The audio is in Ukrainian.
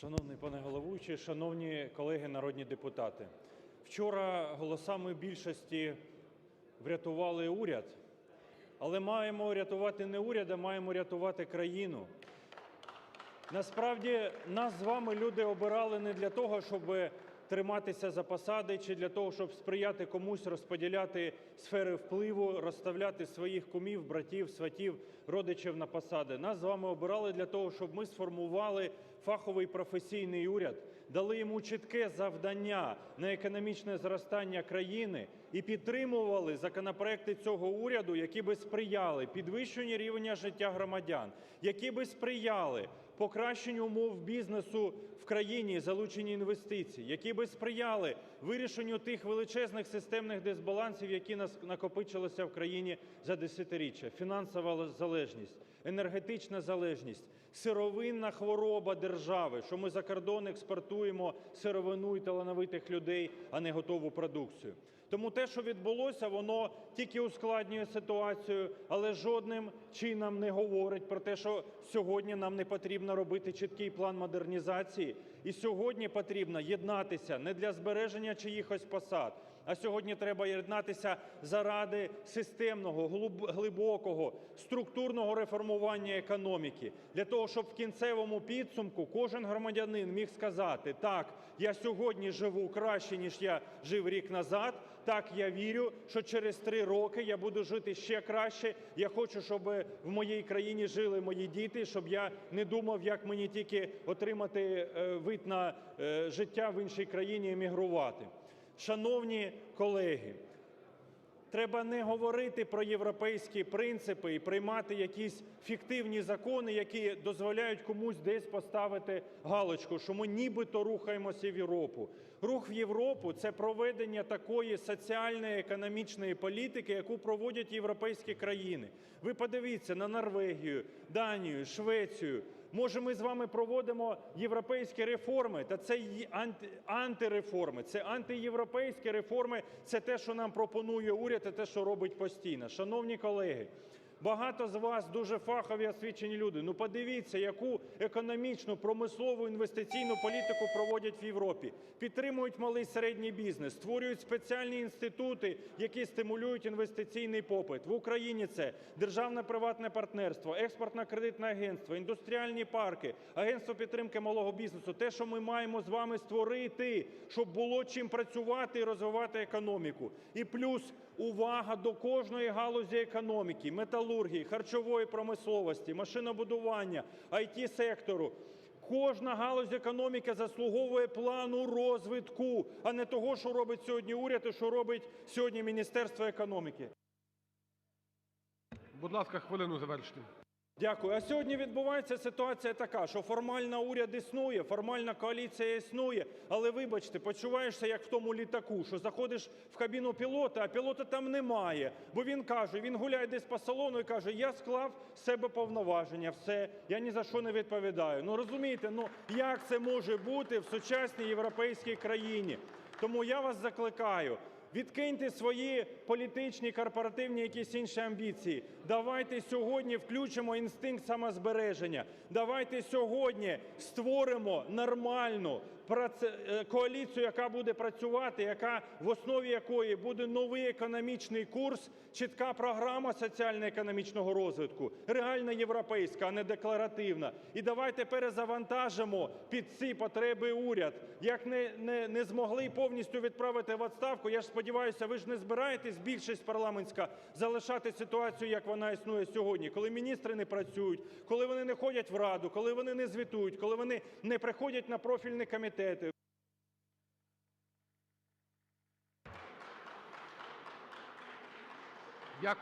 Шановний пане головуючий, шановні колеги народні депутати! Вчора голосами більшості врятували уряд, але маємо рятувати не уряд, а маємо рятувати країну. Насправді нас з вами люди обирали не для того, щоб триматися за посади чи для того, щоб сприяти комусь розподіляти сфери впливу, розставляти своїх кумів, братів, сватів, родичів на посади. Нас з вами обирали для того, щоб ми сформували фаховий професійний уряд, дали йому чітке завдання на економічне зростання країни і підтримували законопроекти цього уряду, які би сприяли підвищенню рівня життя громадян, які би сприяли покращенню умов бізнесу в країні, залученню інвестицій, які би сприяли вирішенню тих величезних системних дисбалансів, які накопичилися в країні за десятиріччя: фінансова залежність, енергетична залежність, сировинна хвороба держави, що ми за кордон експортуємо сировину і талановитих людей, а не готову продукцію. Тому те, що відбулося, воно тільки ускладнює ситуацію, але жодним чином не говорить про те, що сьогодні нам не потрібно робити чіткий план модернізації, і сьогодні потрібно єднатися не для збереження чиїхось посад, а сьогодні треба єднатися заради системного, глиб- глибокого, структурного реформування економіки, для того, щоб в кінцевому підсумку кожен громадянин міг сказати: "Так, я сьогодні живу краще, ніж я жив рік назад. Так, я вірю, що через три роки я буду жити ще краще. Я хочу, щоб в моїй країні жили мої діти, щоб я не думав, як мені тільки отримати е, вид на е, життя в іншій країні, емігрувати". Шановні колеги, треба не говорити про європейські принципи і приймати якісь фіктивні закони, які дозволяють комусь десь поставити галочку, що ми нібито рухаємося в Європу. Рух в Європу – це проведення такої соціальної економічної політики, яку проводять європейські країни. Ви подивіться на Норвегію, Данію, Швецію. Може, ми з вами проводимо європейські реформи, та це анти- антиреформи, це антиєвропейські реформи, це те, що нам пропонує уряд, і те, що робить постійно. Шановні колеги, багато з вас дуже фахові, освічені люди. Ну, подивіться, яку економічну, промислову, інвестиційну політику проводять в Європі. Підтримують малий середній бізнес, створюють спеціальні інститути, які стимулюють інвестиційний попит. В Україні це державне приватне партнерство, експортно-кредитне агентство, індустріальні парки, агентство підтримки малого бізнесу. Те, що ми маємо з вами створити, щоб було чим працювати і розвивати економіку. І плюс увага до кожної галузі економіки: металургії, харчової промисловості, машинобудування, ІТ-сектору. Кожна галузь економіки заслуговує плану розвитку, а не того, що робить сьогодні уряд і що робить сьогодні Міністерство економіки. Будь ласка, хвилину завершити. Дякую. А сьогодні відбувається ситуація така, що формально уряд існує, формальна коаліція існує, але вибачте, почуваєшся як в тому літаку, що заходиш в кабіну пілота, а пілота там немає, бо він каже, він гуляє десь по салону і каже: "Я склав себе повноваження, все, я ні за що не відповідаю". Ну розумієте, ну як це може бути в сучасній європейській країні? Тому я вас закликаю. Відкиньте свої політичні, корпоративні, якісь інші амбіції. Давайте сьогодні включимо інстинкт самозбереження. Давайте сьогодні створимо нормальну е, коаліцію, яка буде працювати, яка в основі якої буде новий економічний курс, чітка програма соціально-економічного розвитку, реальна європейська, а не декларативна. І давайте перезавантажимо під ці потреби уряд. Як не, не, не змогли повністю відправити в відставку, я ж сподіваюся, ви ж не збираєтесь, більшість парламентська, залишати ситуацію, як вона існує сьогодні, коли міністри не працюють, коли вони не ходять в Раду, коли вони не звітують, коли вони не приходять на профільні комітети. Дякую.